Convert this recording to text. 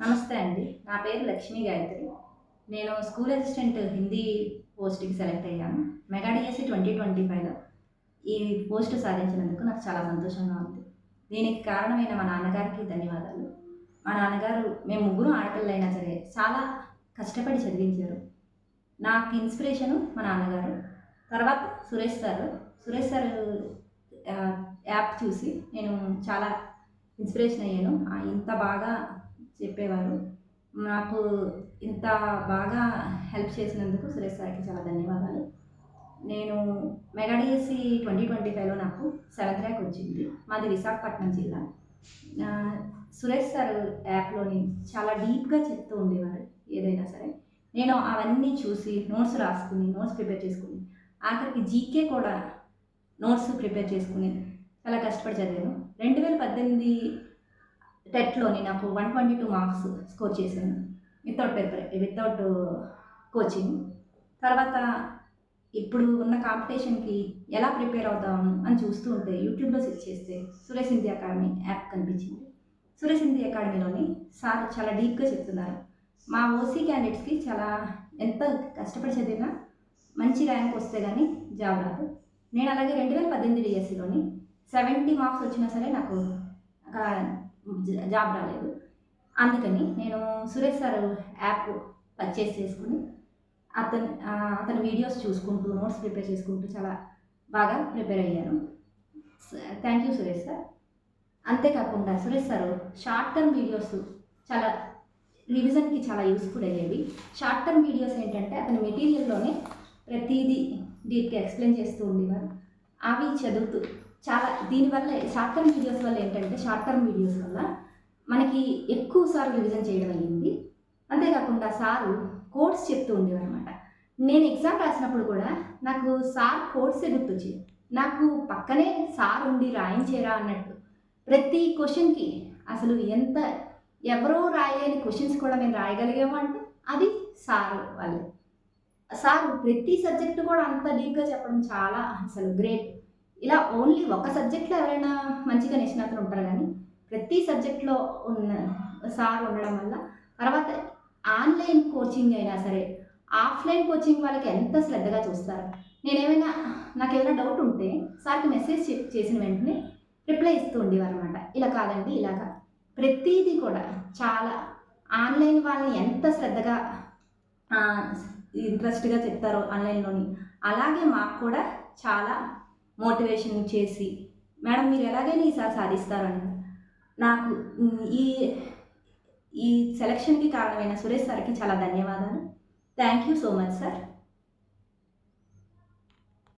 నమస్తే అండి. నా పేరు లక్ష్మీ గాయత్రి. నేను స్కూల్ అసిస్టెంట్ హిందీ పోస్ట్కి సెలెక్ట్ అయ్యాను. మెగా డిఎస్సి ట్వంటీ ట్వంటీ ఫైవ్లో ఈ పోస్ట్ సాధించినందుకు నాకు చాలా సంతోషంగా ఉంది. దీనికి కారణమైన మా నాన్నగారికి ధన్యవాదాలు. మా నాన్నగారు మేము ముగ్గురు ఆడపిల్లలైనా సరే చాలా కష్టపడి చదివించారు. నాకు ఇన్స్పిరేషను మా నాన్నగారు. తర్వాత Suresh sir. Suresh sir app చూసి నేను చాలా ఇన్స్పిరేషన్ అయ్యాను. ఇంత బాగా చెప్పేవారు. నాకు ఇంత బాగా హెల్ప్ చేసినందుకు సురేష్ సార్కి చాలా ధన్యవాదాలు. నేను మెగాడిఎస్సి ట్వంటీ ట్వంటీ ఫైవ్లో నాకు సెవెంత్ ర్యాంక్ వచ్చింది. మాది విశాఖపట్నం జిల్లా. సురేష్ సార్ యాప్లోని చాలా డీప్గా చెప్తూ ఉండేవారు ఏదైనా సరే. నేను అవన్నీ చూసి నోట్స్ రాసుకుని నోట్స్ ప్రిపేర్ చేసుకుని ఆఖరికి జీకే కూడా నోట్స్ ప్రిపేర్ చేసుకుని చాలా కష్టపడి చదివాను. రెండు వేల పద్దెనిమిది టెట్లోని నాకు one twenty two marks score చేశాను. Without paper without uh, coaching. తర్వాత ఇప్పుడు ఉన్న కాంపిటీషన్కి ఎలా ప్రిపేర్ అవుతాము అని చూస్తూ ఉంటే యూట్యూబ్లో సెర్చ్ చేస్తే సురేష్ హిందీ అకాడమీ యాప్ కనిపించింది. సురేష్ హిందీ అకాడమీలోని సార్ చాలా డీప్గా చెప్తున్నారు. మా ఓసీ క్యాండిడేట్స్కి చాలా ఎంత కష్టపడి చదివినా మంచి ర్యాంక్ వస్తే కానీ జాబ్ రాదు. నేను అలాగే రెండు వేల పద్దెనిమిది డిఎస్సిలోని సెవెంటీ మార్క్స్ వచ్చినా సరే నాకు అక్కడ జాబ్ రాలేదు. అందుకని నేను సురేష్ సార్ యాప్ పర్చేస్ చేసుకుని అతను అతని వీడియోస్ చూసుకుంటూ నోట్స్ ప్రిపేర్ చేసుకుంటూ చాలా బాగా ప్రిపేర్ అయ్యాను. Thank you Suresh sir. అంతేకాకుండా Suresh sir short term videos చాలా రివిజన్కి చాలా యూస్ఫుల్ అయ్యేవి. షార్ట్ టర్మ్ వీడియోస్ ఏంటంటే అతని మెటీరియల్లోనే ప్రతిదీ డీప్గా ఎక్స్ప్లెయిన్ చేస్తూ ఉండేవారు. అవి చదువుతూ చాలా దీనివల్ల షార్ట్ టర్మ్ వీడియోస్ వల్ల ఏంటంటే షార్ట్ టర్మ్ వీడియోస్ వల్ల మనకి ఎక్కువ సార్లు రివిజన్ చేయడం అయ్యింది. అంతేకాకుండా సారు కోడ్స్ చెప్తూ ఉండేవారు అనమాట నేను ఎగ్జామ్ రాసినప్పుడు కూడా నాకు సార్ కోడ్సే గుర్తొచ్చేది నాకు పక్కనే సార్ ఉండి రాయించేరా అన్నట్టు. ప్రతి క్వశ్చన్కి అసలు ఎంత ఎవరో రాయలేని క్వశ్చన్స్ కూడా మేము రాయగలిగాము అంటే అది సార్ వాళ్ళే. సార్ ప్రతి సబ్జెక్టు కూడా అంత డీప్గా చెప్పడం చాలా అసలు గ్రేట్ ఇలా ఓన్లీ ఒక సబ్జెక్ట్లో ఎవరైనా మంచిగా నిష్ణాతులు ఉంటారు కానీ ప్రతి సబ్జెక్ట్లో ఉన్న సార్ ఉండడం వల్ల తర్వాత ఆన్లైన్ కోచింగ్ అయినా సరే ఆఫ్లైన్ కోచింగ్ వాళ్ళకి ఎంత శ్రద్ధగా చూస్తారు? నేనేమైనా నాకు ఏమైనా డౌట్ ఉంటే సార్కి మెసేజ్ చేసిన వెంటనే రిప్లై ఇస్తూ ఉండేవారు అనమాట ఇలా కాదండి ఇలాగా. ప్రతిదీ కూడా చాలా ఆన్లైన్ వాళ్ళని ఎంత శ్రద్ధగా ఇంట్రెస్ట్గా చెప్తారో ఆన్లైన్లోని అలాగే మాకు కూడా చాలా మోటివేషన్ చేసి మేడం మీరు ఎలాగైనా ఈసారి సాధిస్తారు నాకు ఈ ఈ సెలక్షన్కి కారణమైన సురేష్ సార్కి చాలా ధన్యవాదాలు. Thank you so much sir.